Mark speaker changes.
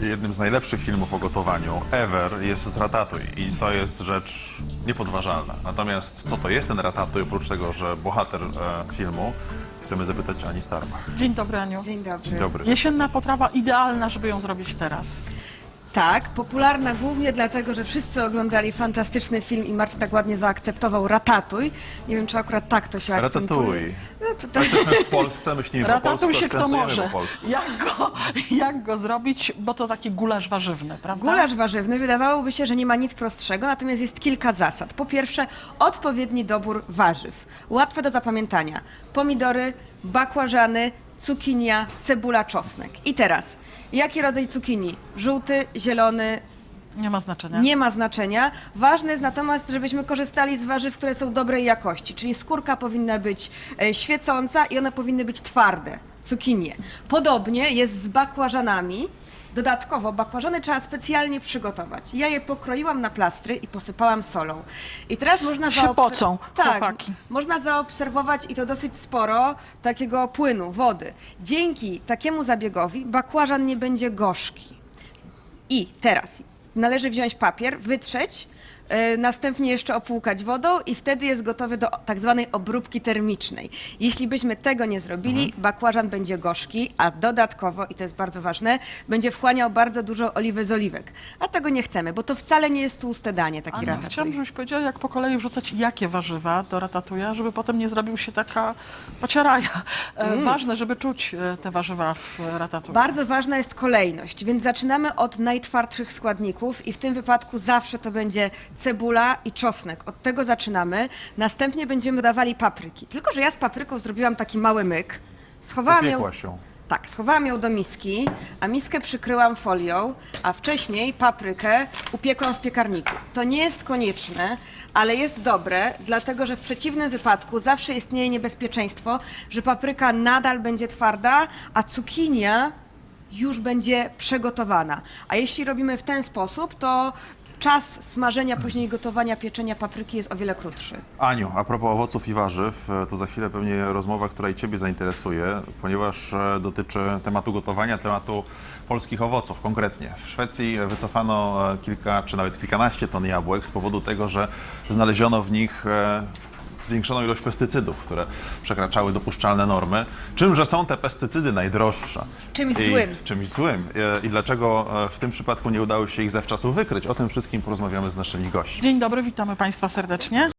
Speaker 1: Jednym z najlepszych filmów o gotowaniu ever jest Ratatouille i to jest rzecz niepodważalna. Natomiast co to jest ten Ratatouille, oprócz tego, że bohater e, filmu, chcemy zapytać Ani Starbach.
Speaker 2: Dzień dobry, Aniu.
Speaker 3: Dzień dobry.
Speaker 1: Dzień dobry.
Speaker 2: Jesienna potrawa idealna, żeby ją zrobić teraz.
Speaker 3: Tak, popularna głównie dlatego, że wszyscy oglądali fantastyczny film i Marcin tak ładnie zaakceptował Ratatuj. Nie wiem, czy akurat tak to się akcentuje.
Speaker 1: Ratatouille.
Speaker 3: No to,
Speaker 1: Jesteśmy w Polsce, myślimy polsku,
Speaker 2: Ratatuj się kto
Speaker 1: akcentujemy
Speaker 2: może.
Speaker 1: po polsku.
Speaker 2: Jak go, jak go zrobić, bo to taki gulasz warzywny, prawda?
Speaker 3: Gulasz warzywny wydawałoby się, że nie ma nic prostszego, natomiast jest kilka zasad. Po pierwsze, odpowiedni dobór warzyw. Łatwe do zapamiętania. Pomidory, bakłażany, cukinia, cebula, czosnek. I teraz, jaki rodzaj cukinii? Żółty, zielony,
Speaker 2: Nie ma znaczenia.
Speaker 3: Nie ma znaczenia. Ważne jest natomiast, żebyśmy korzystali z warzyw, które są dobrej jakości, czyli skórka powinna być e, świecąca i one powinny być twarde, cukinie. Podobnie jest z bakłażanami. Dodatkowo bakłażany trzeba specjalnie przygotować. Ja je pokroiłam na plastry i posypałam solą. I teraz można
Speaker 2: Się
Speaker 3: zaobser-
Speaker 2: pocą
Speaker 3: tak,
Speaker 2: chłopaki.
Speaker 3: można zaobserwować i to dosyć sporo takiego płynu, wody. Dzięki takiemu zabiegowi bakłażan nie będzie gorzki. I teraz należy wziąć papier, wytrzeć, następnie jeszcze opłukać wodą i wtedy jest gotowy do tak zwanej obróbki termicznej. Jeśli byśmy tego nie zrobili, bakłażan będzie gorzki, a dodatkowo, i to jest bardzo ważne, będzie wchłaniał bardzo dużo oliwy z oliwek. A tego nie chcemy, bo to wcale nie jest tłuste danie, taki
Speaker 2: Aniu,
Speaker 3: ratatouille.
Speaker 2: chciałam, żebyś powiedziała, jak po kolei wrzucać jakie warzywa do ratatuja, żeby potem nie zrobił się taka paciaraja. E,
Speaker 3: Mm.
Speaker 2: Ważne, żeby czuć e, te warzywa w e, ratatuju.
Speaker 3: Bardzo ważna jest kolejność, więc zaczynamy od najtwardszych składników i w tym wypadku zawsze to będzie cebula i czosnek. Od tego zaczynamy. Następnie będziemy dawali papryki. Tylko, że ja z papryką zrobiłam taki mały myk. Schowałam ją, tak, schowałam ją do miski, a miskę przykryłam folią, a wcześniej paprykę upiekłam w piekarniku. To nie jest konieczne, ale jest dobre, dlatego że w przeciwnym wypadku zawsze istnieje niebezpieczeństwo, że papryka nadal będzie twarda, a cukinia już będzie przygotowana. A jeśli robimy w ten sposób, to czas smażenia, później gotowania, pieczenia papryki jest o wiele krótszy.
Speaker 1: Aniu, a propos owoców i warzyw, e, to za chwilę pewnie rozmowa, która i Ciebie zainteresuje, ponieważ e, dotyczy tematu gotowania, tematu polskich owoców konkretnie. W Szwecji wycofano e, kilka, czy nawet kilkanaście ton jabłek z powodu tego, że znaleziono w nich zwiększoną ilość pestycydów, które przekraczały dopuszczalne normy. Czymże są te pestycydy najdroższe?
Speaker 3: Czymś
Speaker 1: I,
Speaker 3: złym.
Speaker 1: Czymś złym. E, I dlaczego e, w tym przypadku nie udało się ich zawczasu wykryć? O tym wszystkim porozmawiamy z naszymi gośćmi.
Speaker 2: Dzień dobry, witamy Państwa serdecznie.